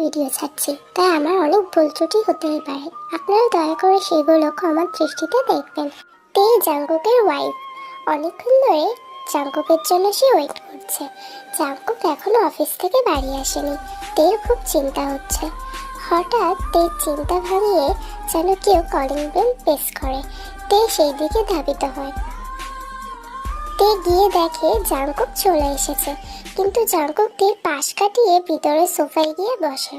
Video ছাড়ছি, তাই আমার অনেক ভুল ত্রুটি হতেই পারে। আপনারা দয়া করে সেগুলো ক্ষমার দৃষ্টিতে দেখবেন। তে জাঙ্কুকের ওয়াইফ অনেকক্ষণ ধরে জাঙ্কুকের জন্য সে ওয়েট করছে। জাঙ্কুক এখনও অফিস থেকে বাড়ি আসেনি। তের খুব চিন্তা হচ্ছে। হঠাৎ তের চিন্তা ভাঙিয়ে যেন কেউ কলিং বেল প্রেস করে। তে সেই দিকে ধাবিত হয়। তে গিয়ে দেখে জাঙ্কুক চলে এসেছে। কিন্তু জাঙ্কুক তীর পাশ কাটিয়ে ভিতরে সোফায় গিয়ে বসে।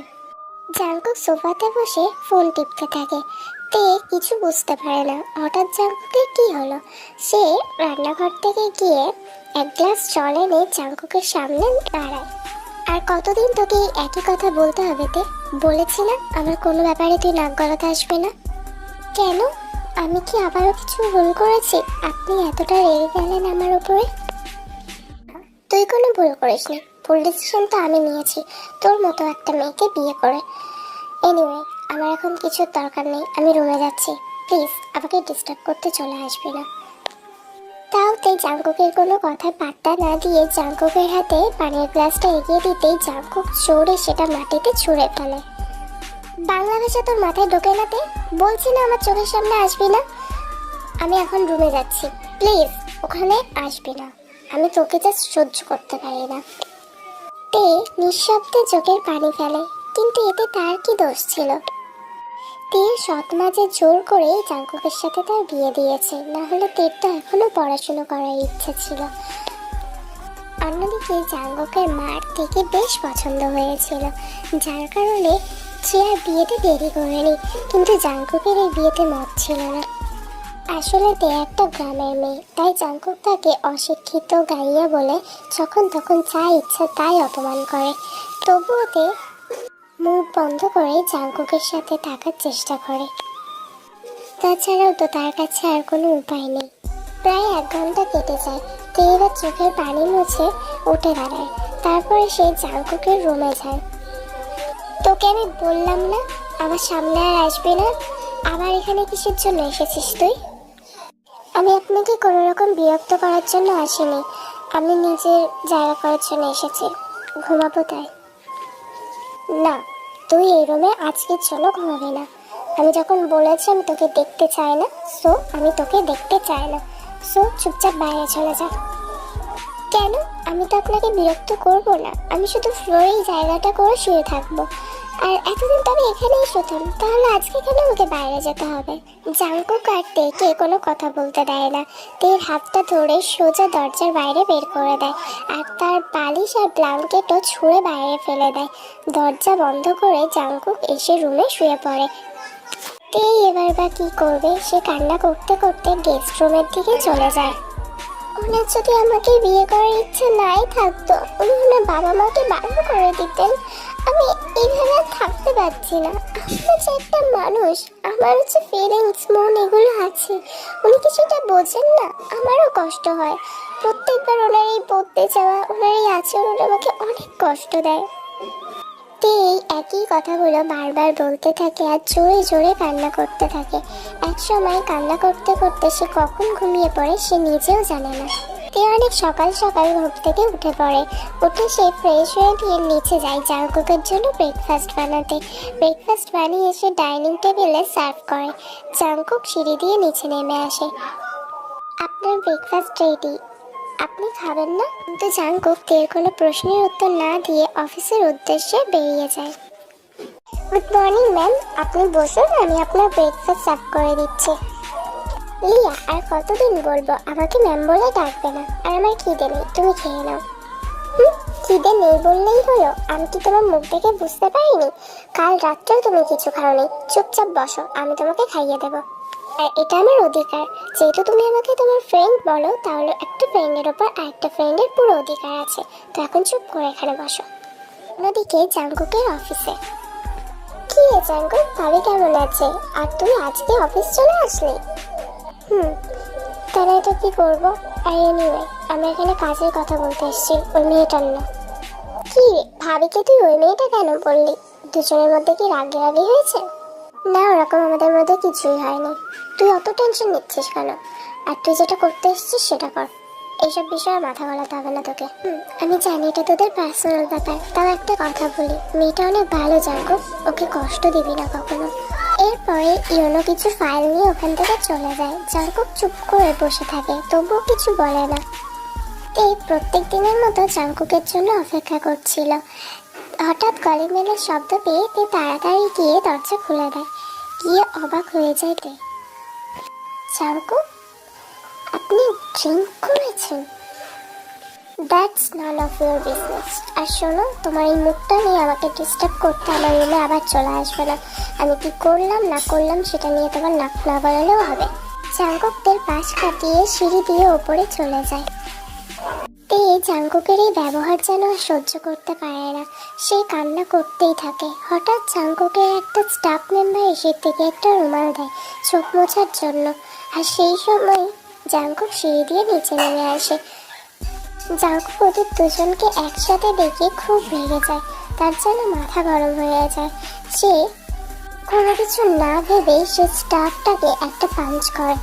জাঙ্কুক সোফাতে বসে ফোন টিপতে থাকে। তে কিছু বুঝতে পারে না। হঠাৎ জাঙ্কুকের কি হলো? সে রান্নাঘর থেকে গিয়ে এক গ্লাস জল এনে জাঙ্কুকের সামনে দাঁড়ায়। আর কতদিন তোকে একই কথা বলতে হবে তে? বলেছিলাম, আমার কোনো ব্যাপারে তুই নাক গলাতে আসবে না। কেন? আমি কি আবারও কিছু ভুল করেছি? আপনি এতটা রেগে গেলেন আমার উপরে? তুই কোনো ভুল করিসনি ভুল ডিসিশন তো আমি নিয়েছি। তোর মতো একটা মেয়েকে বিয়ে করে। এনিওয়ে আমার এখন কিছুর দরকার নেই। আমি রুমে যাচ্ছি। প্লিজ আমাকে ডিস্টার্ব করতে চলে আসবি না। তাও তাই জাঙ্কুকের কোনো কথা পাত্তা না দিয়ে জাঙ্কুকের হাতে পানির গ্লাসটা এগিয়ে দিতেই জাঙ্কুক জোরে সেটা মাটিতে ছুঁড়ে ফেলে। বাংলা ভাষা তোর মাথায় ঢোকে না তে? বলছি না আমার চোখের সামনে আসবি না? আমি এখন রুমে যাচ্ছি। প্লিজ ওখানে আসবি না। আমি তোকে জাস্ট সহ্য করতে পারি না। তে নিঃশব্দে চোখের পানি ফেলে, কিন্তু এতে তার কি দোষ ছিল? তের সৎ মাঝে জোর করে জাঙ্কুকের সাথে তার বিয়ে দিয়েছে। না হলে তের তো এখনও পড়াশুনো করার ইচ্ছা ছিল। অন্যদিকে জাঙ্গকের মার থেকে বেশ পছন্দ হয়েছিল। যার কারণে আর বিয়েতে দেরি করেনি, কিন্তু জাঙ্কুকের এই বিয়েতে মত ছিল না। আসলে তে একটা গ্রামের মেয়ে, তাই জাঙ্কুক তাকে অশিক্ষিত গাইয়া বলে যখন তখন যা ইচ্ছা তাই অপমান করে। তবুও তে মুখ বন্ধ করে জাঙ্কুকের সাথে থাকার চেষ্টা করে। তাছাড়াও তো তার কাছে আর কোনো উপায় নেই। প্রায় এক ঘণ্টা কেটে যায়, তে এবার চোখের পানি মুছে উঠে দাঁড়ায়। তারপরে সে জাঙ্কুকের রুমে যায়। তোকে আমি বললাম না, আমার সামনে আর আসবি না আবার এখানে কিসের জন্য এসেছিস তুই? আমি আপনাকে কোনো রকম বিরক্ত করার জন্য আসিনি, আমি নিজের জায়গা করার জন্য এসেছি, ঘুমাবো তাই। না, তুই এই রুমে আজকের জন্য ঘুমাবি না। আমি যখন বলেছি আমি তোকে দেখতে চাই না, সো আমি তোকে দেখতে চাই না। সো চুপচাপ বাইরে চলে যা। কেন? আমি তো আপনাকে বিরক্ত করব না। আমি শুধু ফ্লোরেই জায়গাটা করে শুয়ে থাকব। আর এতদিন তো আমি এখানেই শুতাম। তাহলে আজকে কেন আমাকে বাইরে যেতে হবে? জাঙ্কু কাটতে কে কোনো কথা বলতে দেয় না। তের হাতটা ধরে সোজা দরজার বাইরে বের করে দেয়। আর তার বালিশ আর ব্ল্যাঙ্কেটও ছুঁড়ে বাইরে ফেলে দেয়। দরজা বন্ধ করে জাঙ্কুক এসে রুমে শুয়ে পড়ে। তেই এবার বা কি করবে? সে কান্না করতে করতে গেস্ট রুমের দিকে চলে যায়। ওনার যদি আমাকে বিয়ে করার ইচ্ছে নাই থাকতো, উনি ওনার বাবা মাকে বারণ করে দিতেন। আমি এইভাবে থাকতে পারছি না। আমি হচ্ছে একটা মানুষ, আমার হচ্ছে ফিলিংস মন এগুলো আছে। উনি কি সেটা বোঝেন না, আমারও কষ্ট হয়। প্রত্যেকবার ওনার এই পড়তে যাওয়া, ওনার এই আচরণ আমাকে অনেক কষ্ট দেয়। তে একই কথাগুলো বারবার বলতে থাকে আর জোরে জোরে কান্না করতে থাকে। এক সময় কান্না করতে করতে সে কখন ঘুমিয়ে পড়ে সে নিজেও জানে না। তে অনেক সকাল সকাল ঘুম থেকে উঠে পড়ে। উঠে সে ফ্রেশ হয়ে গিয়ে নিচে যায় জাঙ্কুকের জন্য ব্রেকফাস্ট বানাতে। ব্রেকফাস্ট বানিয়ে সে ডাইনিং টেবিলে সার্ভ করে। জাঙ্কুক সিঁড়ি দিয়ে নিচে নেমে আসে। আপনার ব্রেকফাস্ট রেডি আপনি খাবেন না? কিন্তু জাঙ্কুক তের কোনো প্রশ্নের উত্তর না দিয়ে অফিসের উদ্দেশ্যে বেরিয়ে যায়। Good morning, ma'am. আপনি বসুন, আমি আপনার ব্রেকফাস্ট সার্ভ করে দিচ্ছি। লিয়া, আর কতদিন বলব? আমাকে ম্যাম বলে ডাকবে না। আর আমার খিদে নেই, তুমি খেয়ে নাও। খিদে নেই বললেই হলো। আমি কি তোমার মুখ দেখে বুঝতে পারিনি? কাল রাত্রেও তুমি কিছু খাওনি। চুপচাপ বসো, আমি তোমাকে খাইয়ে দেবো। আর এটা আমার অধিকার। যেহেতু তুমি আমাকে তোমার ফ্রেন্ড বলো, তাহলে একটা ফ্রেন্ডের ওপর আরেকটা ফ্রেন্ডের পুরো অধিকার আছে। তো এখন চুপ করে এখানে বসো। অন্যদিকে জাঙ্কুকের অফিসে কি রে জাঙ্কুক ভাবি কেমন আছে? আর তুমি আজকে অফিস চলে আসলে? হুম, তাহলে এটা কি করব? আর এনিওয়ে আমরা এখানে কাজের কথা বলতে এসেছি, ওই মেয়েটার না কি ভাবিকে তুই ওই মেয়েটা কেন বললি? দুজনের মধ্যে কি রাগে রাগি হয়েছে? না, ওরকম আমাদের মধ্যে কিছুই হয়নি। তুই অত টেনশন নিচ্ছিস কেন? আর তুই যেটা করতে এসেছিস সেটা কর। এইসব বিষয়ে মাথা গলাতে হবে না তোকে। আমি জানি এটা তোদের পার্সোনাল ব্যাপার। তাও একটা কথা বলি, মেয়েটা অনেক ভালো জানকো ওকে কষ্ট দিবি না কখনো। এরপরে ইয়োনো কিছু ফাইল নিয়ে ওখান থেকে চলে যায়। জাঙ্কুক চুপ করে বসে থাকে, তবুও কিছু বলে না। এই প্রত্যেক দিনের মতো জাঙ্কুকের জন্য অপেক্ষা করছিল। হঠাৎ কলিং বেলের শব্দ পেয়ে তে তাড়াতাড়ি গিয়ে দরজা খুলে দেয়। গিয়ে অবাক হয়ে যায় জাঙ্কুক আপনি ড্রিঙ্ক করেছেন। That's none of your business আর শোনো, তোমার এই মুখটা নিয়ে আমাকে ডিস্টার্ব করতে আমার রুমে আবার চলে আসবে না। আমি কি করলাম, না করলাম, সেটা নিয়ে তোমার নাক না বলালেও হবে। জাঙ্কুকদের পাশ কাটিয়ে সিঁড়ি দিয়ে ওপরে চলে যায়। তে জাঙ্কুকের এই ব্যবহার যেন সহ্য করতে পারে না। সে কান্না করতেই থাকে। হঠাৎ জাঙ্কুকের একটা স্টাফ মেম্বার এসে থেকে একটা রুমাল দেয় চোখ মোছার জন্য। সেই সময় জাঙ্কুক সিঁড়ি দিয়ে নিচে নেমে আসে। জাঙ্কুক ওদের দুজনকে একসাথে দেখে খুব রেগে যায়। তার যেন মাথা গরম হয়ে যায়। সে কোনো কিছু না ভেবেই সে স্টাফটাকে একটা পাঞ্চ করে।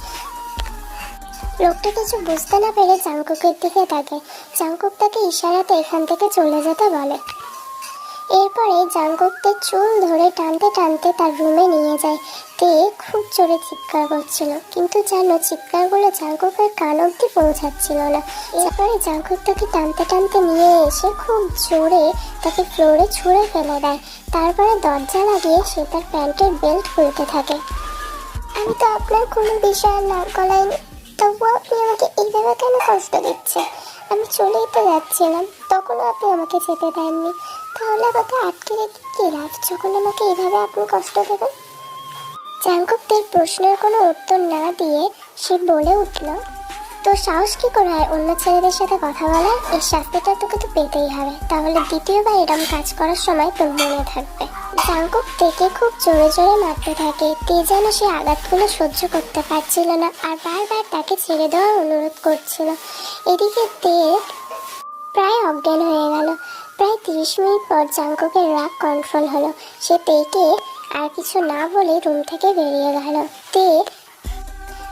লোকটা কিছু বুঝতে না পেরে জাংকুকের দিকে তাকে জাংকুক তাকে ইশারাতে এখান থেকে চলে যেতে বলে। এরপরে জাংকুকদের চুল ধরে টানতে টানতে তার রুমে নিয়ে যায়। তে খুব জোরে চিৎকার করছিল, কিন্তু যেন চিৎকারগুলো জাংকুকের কান অব্দি পৌঁছাচ্ছিল না। এরপরে জাংকুক তাকে টানতে টানতে নিয়ে এসে খুব জোরে তাকে ফ্লোরে ছুঁড়ে ফেলে দেয়। তারপরে দরজা লাগিয়ে সে তার প্যান্টের বেল্ট খুলতে থাকে। আমি তো আপনার কোনো বিষয়ে নাক গলাইনি তবুও আপনি আমাকে এইভাবে কেন কষ্ট দিচ্ছে আমি চলেই তো যাচ্ছিলাম। তখনও আপনি আমাকে যেতে দেননি। তাহলে আমাকে আটকে রেখে কী লাভ? যখন আমাকে এইভাবে আপনি কষ্ট দেবেন? জাঙ্কুকদের প্রশ্নের কোনো উত্তর না দিয়ে সে বলে উঠল তোর সাহস কি করে হয় অন্য ছেলেদের সাথে কথা বলার? এই শাস্তিটা তোকে তো পেতেই হবে। তাহলে দ্বিতীয়বার এরকম কাজ করার সময় তোর মনে থাকবে। জাঙ্কুক থেকে খুব জোরে জোরে মারতে থাকে। তে যেন সে আঘাতগুলো সহ্য করতে পারছিল না আর বারবার তাকে ছেড়ে দেওয়ার অনুরোধ করছিল। এদিকে তে প্রায় অজ্ঞান হয়ে গেল। প্রায় তিরিশ মিনিট পর জাঙ্কুকের রাগ কন্ট্রোল হলো। সে তেকে আর কিছু না বলে রুম থেকে বেরিয়ে গেল। তে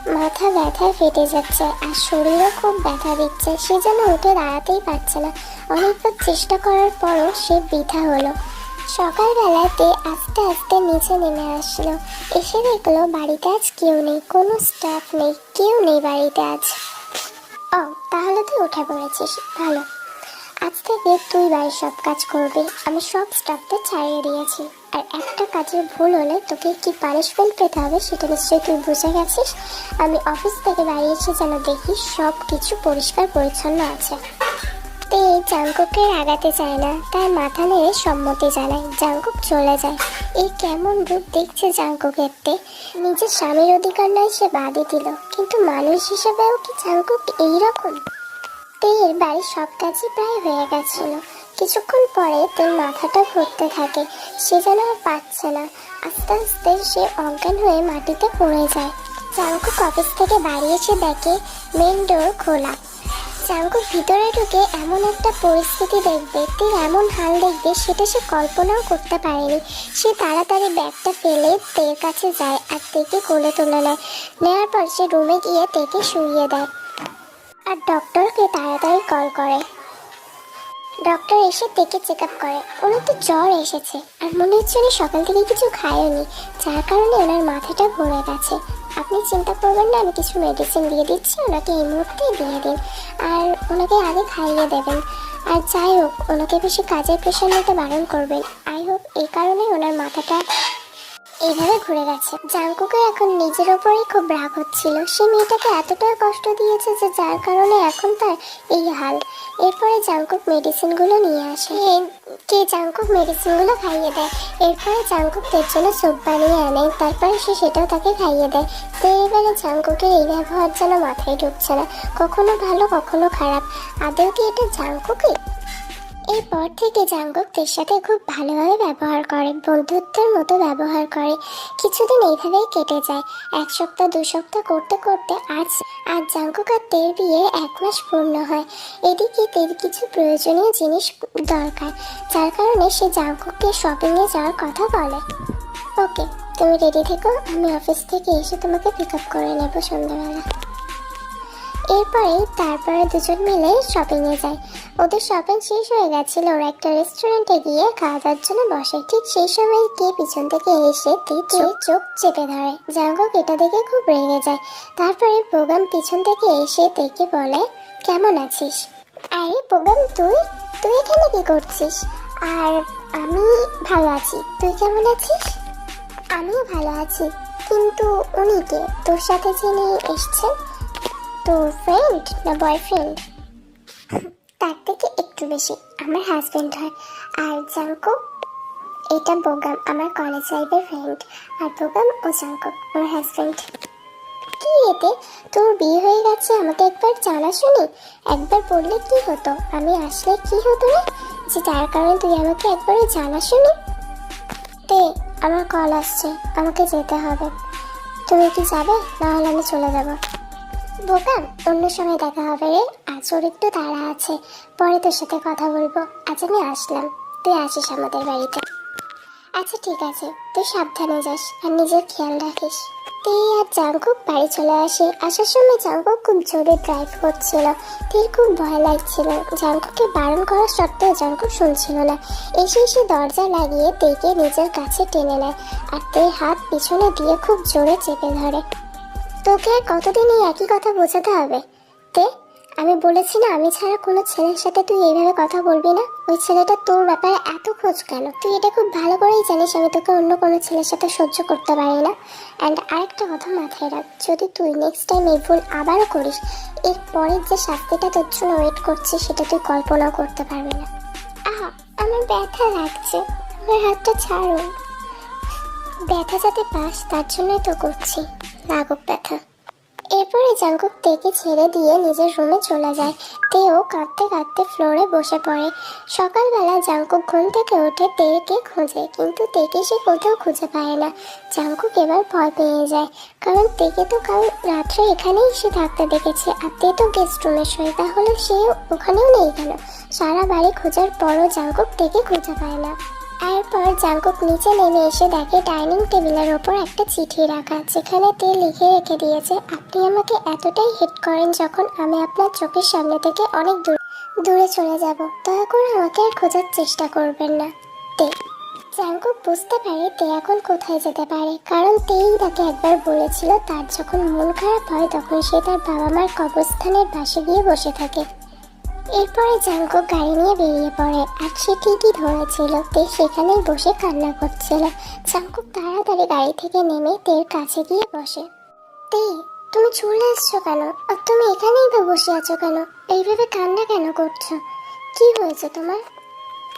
মাথা ব্যথায় ফেটে যাচ্ছে আর শরীরও খুব ব্যথা দিচ্ছে। সে যেন উঠে দাঁড়াতেই পারছে না। অনেকবার চেষ্টা করার পরও সে বৃথা হলো। সকালবেলাতে আস্তে আস্তে নিচে নেমে আসলো। এসে দেখল, বাড়িতে আজ কেউ নেই, কোনো স্টাফ নেই, কেউ নেই বাড়িতে আজ। ও, তাহলে তুই উঠে পড়েছিস, ভালো। আজ থেকে তুই বাড়ির সব কাজ করবি। আমি সব স্টাফদের ছাড়িয়ে দিয়েছি। আর একটা কাজের ভুল হলে তোকে কি পানিশমেন্ট পেতে হবে সেটা নিশ্চয়ই তুই বুঝে গেছিস? আমি অফিস থেকে বাড়ি এসে যেন দেখি সব কিছু পরিষ্কার পরিচ্ছন্ন আছে। তে জাঙ্কুকের আগাতে চায় না। তার মাথা নেড়ে সম্মতি জানায়, জাঙ্কুক চলে যায়। এই কেমন রূপ দেখছে জাঙ্কুকের তে। নিজের স্বামীর অধিকার নয় সে বাদে দিল। কিন্তু মানুষ হিসেবেও কি জাঙ্কুক এইরকম? তের বাড়ির সব কাজই প্রায় হয়ে গেছিল। কিছুক্ষণ পরে তের মাথাটা ঘুরতে থাকে, সে যেন আর পাচ্ছে না। আস্তে আস্তে সে অজ্ঞান হয়ে মাটিতে পড়ে যায়। জাঙ্কুক অফিস থেকে বাড়ি এসে দেখে মেন ডোর খোলা। জাঙ্কুক ভিতরে ঢুকে এমন একটা পরিস্থিতি দেখবে, তীর এমন হাল দেখবে সেটা সে কল্পনাও করতে পারেনি। সে তাড়াতাড়ি ব্যাগটা ফেলে তের কাছে যায় আর তেকে কোলে তুলে নেয়। নেওয়ার পর সে রুমে গিয়ে তেকে শুইয়ে দেয়। তাড়াতাড়ি কল করে। ডক্টর এসে তেকে চেক আপ করে। ওনার তো জ্বর এসেছে। আর মনে হচ্ছে উনি সকাল থেকে কিছু খায়নি, যার কারণে ওনার মাথাটা ঘুরে গেছে। আপনি চিন্তা করবেন না, আমি কিছু মেডিসিন দিয়ে দিচ্ছি, ওনাকে এই মুহূর্তে দিয়ে দিন। আর ওনাকে আগে খাইয়ে দেবেন। আর যাই হোক, ওনাকে বেশি কাজের প্রেশার নিতে বারণ করবেন। আই হোপ এই কারণে ওনার মাথাটা এইভাবে ঘুরে গেছে। জাঙ্কুকের এখন নিজের ওপরেই খুব রাগ হচ্ছিল। সে মেয়েটাকে এতটাই কষ্ট দিয়েছে যে যার কারণে এখন তার এই হাল। এরপরে জাঙ্কুক মেডিসিনগুলো নিয়ে আসে। কে জাঙ্কুক মেডিসিনগুলো খাইয়ে দেয়? এরপরে জাঙ্কুক তের জন্য স্যুপ বানিয়ে আনে। তারপরে সে সেটাও তাকে খাইয়ে দেয়। তো এবারে জাঙ্কুকের এই ব্যবহার যেন মাথায় ঢুকছে না। কখনো ভালো, কখনো খারাপ। আদৌ কি এটা জাঙ্কুকই এরপর থেকে জাঙ্গুকদের সাথে খুব ভালোভাবে ব্যবহার করে, বন্ধুত্বের মতো ব্যবহার করে। কিছুদিন এইভাবেই কেটে যায়। এক সপ্তাহ, দু সপ্তাহ করতে করতে আজ আজ জাঙ্কুক আর তের বিয়ে এক মাস পূর্ণ হয়। এদিকে তের কিছু প্রয়োজনীয় জিনিস দরকার, যার কারণে সে জাঙ্কুককে শপিংয়ে যাওয়ার কথা বলে। ওকে, তুমি রেডি থেকো, আমি অফিস থেকে এসে তোমাকে পিক আপ করে নেব সন্ধ্যাবেলা। এরপরে তারপরে দুজন মিলে শপিংয়ে যায়। ওদের শপিং শেষ হয়ে গেছিল ওরা একটা রেস্টুরেন্টে গিয়ে খাওয়া দাওয়ার জন্য বসে। ঠিক সেই সময় কে পিছন থেকে এসে তিতলি চোখ চেপে ধরে। জাঙ্গক এটা দেখে খুব রেগে যায়। তারপরে প্রোগ্রাম পিছন থেকে এসে দেখে বলে কেমন আছিস? আরে প্রোগ্রাম তুই তুই এখানে কি করছিস? আর আমি ভালো আছি। তুই কেমন আছিস? আমিও ভালো আছি। কিন্তু উনি কে? তোর সাথে যিনি এসছেন তোর ফ্রেন্ড না বয়ফ্রেন্ড তার থেকে একটু বেশি আমার হাজব্যান্ড হয়। আর জাঙ্কো এটা বোগাম আমার কলেজ লাইফের ফ্রেন্ড আর বোগাম ও জাঙ্কো আমার হাজবেন্ড কি এতে? তোর বিয়ে হয়ে গেছে, আমাকে একবার জানা শুনি একবার বললে কি হতো? আমি আসলে কি হতো রে? যে যার কারণে তুই আমাকে একবারও জানা শুনি তে, আমার কল আসছে, আমাকে যেতে হবে। তুমি কি যাবে? নাহলে আমি চলে যাব। বোকাম অন্য সময় দেখা হবে রে। আজ ওর একটু তাড়া আছে। পরে তোর সাথে কথা বলব। আজ আমি আসলাম। তুই আসিস আমাদের বাড়িতে। আচ্ছা ঠিক আছে। তুই সাবধানে যাস আর নিজের খেয়াল রাখিস। তেই আর জাঙ্কুক বাড়ি চলে আসে। আসার সময় জাঙ্কুক খুব জোরে ড্রাইভ করছিল। তের খুব ভয় লাগছিল। জাঙ্কুককে বারণ করা সত্ত্বেও জাঙ্কুক শুনছিল না। এসে এসে দরজা লাগিয়ে তেকে নিজের কাছে টেনে নেয়। আর তে হাত পিছনে দিয়ে খুব জোরে চেপে ধরে। তোকে কতদিন এই একই কথা বোঝাতে হবে? তে, আমি বলেছি না, আমি ছাড়া কোনো ছেলের সাথে তুই এইভাবে কথা বলবি না। ওই ছেলেটা তোর ব্যাপারে এত খোঁজ কেন? তুই এটা খুব ভালো করেই জানিস, আমি তোকে অন্য কোনো ছেলের সাথে সহ্য করতে পারি না। অ্যান্ড আরেকটা কথা মাথায় রাখ, যদি তুই নেক্সট টাইম এই ভুল আবারও করিস, এর পরের যে শাস্তিটা তোর জন্য ওয়েট করছে, সেটা তুই কল্পনাও করতে পারবি না। আহা আমার ব্যথা লাগছে, আমার হাতটা ছাড়ুন। ব্যথা যাতে পাস, তার জন্যই তো করছি। লাগুক ব্যথা। এরপরে জাঙ্কুক তেকে ছেড়ে দিয়ে নিজের রুমে চলে যায়। তেও কাঁদতে কাঁদতে ফ্লোরে বসে পড়ে। সকালবেলা জাঙ্কুক ঘুম থেকে উঠে তেকে খোঁজে, কিন্তু তেকে সে কোথাও খুঁজে পায় না। জাঙ্কুক এবার ভয় পেয়ে যায়, কারণ তেকে তো কাল রাত্রে এখানেই সে থাকতে দেখেছে, আর তে তো গেস্ট রুমে শোয়, তাহলে সে ওখানেও নেই কেন? সারা বাড়ি খোঁজার পরও জাঙ্কুক তেকে খুঁজে পায় না। এরপর জাঙ্কুক নিচে নেমে এসে দেখে ডাইনিং টেবিলের ওপর একটা চিঠি রাখা যেখানে তে লিখে রেখে দিয়েছে, আপনি আমাকে এতটাই হিট করেন যখন আমি আপনার চোখের সামনে থেকে অনেক দূর, দূরে চলে যাব। দয়া করে আমাকে আর খোঁজার চেষ্টা করবেন না। তে। জাঙ্কুক বুঝতে পারে তে এখন কোথায় যেতে পারে, কারণ তেই তাকে একবার বলেছিল, তার যখন মন খারাপ হয় তখন সে তার বাবা মার কবরস্থানের পাশে গিয়ে বসে থাকে। এরপরে জাঙ্কো গাড়ি নিয়ে বেরিয়ে পড়ে আর সে ঠিকই ধরেছিল তে সেখানেই বসে কান্না করছিল। জাঙ্কুক তাড়াতাড়ি গাড়ি থেকে নেমে তের কাছে গিয়ে বসে। তে, তুমি চলে এসছো কেন? আর তুমি এখানেই বা বসে আছো কেন? এইভাবে কান্না কেন করছ? কি হয়েছে তোমার?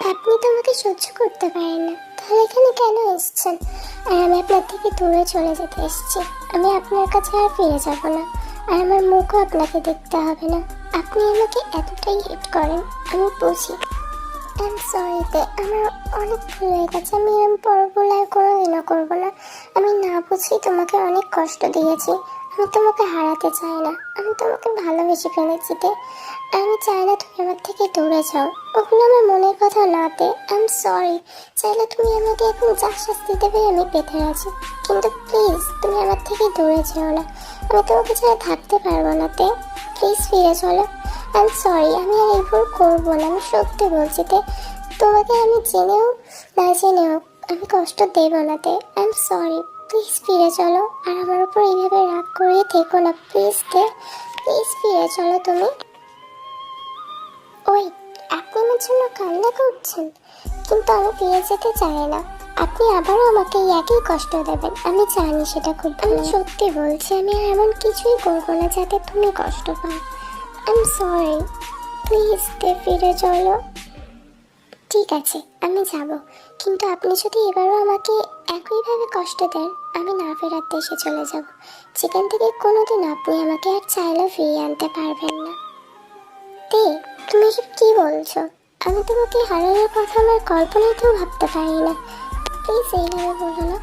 আপনি তো আমাকে সহ্য করতে পারেন না। তাহলে এখানে কেন এসছেন? আর আমি আপনার থেকে দূরে চলে যেতে এসেছি। আমি আপনার কাছে আর ফিরে যাব না। আর আমার মুখও আপনাকে দেখতে হবে না। আপনি আমাকে এতটাই হেট করেন, আমি বুঝি। আই সরিতে আমার অনেক ভুল হয়ে গেছে। আমি এরকম ভুল আর কোনোদিনও করব না। আমি না বুঝেই তোমাকে অনেক কষ্ট দিয়েছি। আমি তোমাকে হারাতে চাই না। আমি তোমাকে ভালোবেসে ফেলেছি তে। আমি চাই না তুমি আমার থেকে দূরে যাও। ওগুলো আমার মনের কথা না তে। আই এম সরি চাইলে তুমি আমাকে এখন যা শাস্তি দেবে আমি পেতে আছি কিন্তু প্লিজ তুমি আমার থেকে দূরে যেও না। তোমাকে ছাড়া থাকতে পারব না, তে। প্লিজ ফিরে চলো। আই সরি আমি আর এই করব না, আমি সত্যি বলছি, তে। তোমাকে আমি জেনেও না জেনেও আমি কষ্ট দেবো না, তে। আই সরি প্লিজ ফিরে চলো। আর আমার উপর এইভাবে রাগ করে থেকো না প্লিজ তে। প্লিজ ফিরে চলো তুমি। ওই আপনি আমার জন্য কান্না করছেন, কিন্তু আমি ফিরে যেতে চাই না। আপনি আবারও আমাকে এই একই কষ্ট দেবেন। আমি জানি সেটা খুব আমি সত্যি বলছি আমি আর এমন কিছুই করব না যাতে তুমি কষ্ট পাও। আই এম সরি প্লিজ তে ফিরে চলো। ঠিক আছে আমি যাব। কিন্তু আপনি যদি এবারও আমাকে একইভাবে কষ্ট দেন আমি না ফেরার দেশে চলে যাব। যেখান থেকে কোনোদিন আপনি আমাকে আর চাইলেও ফিরিয়ে আনতে পারবেন না। তে তুমি এসব কি বলছো? আমি তোমাকে হারানোর কথা আমার কল্পনাতেও ভাবতে পারি না। প্লিজ এইভাবে বলো না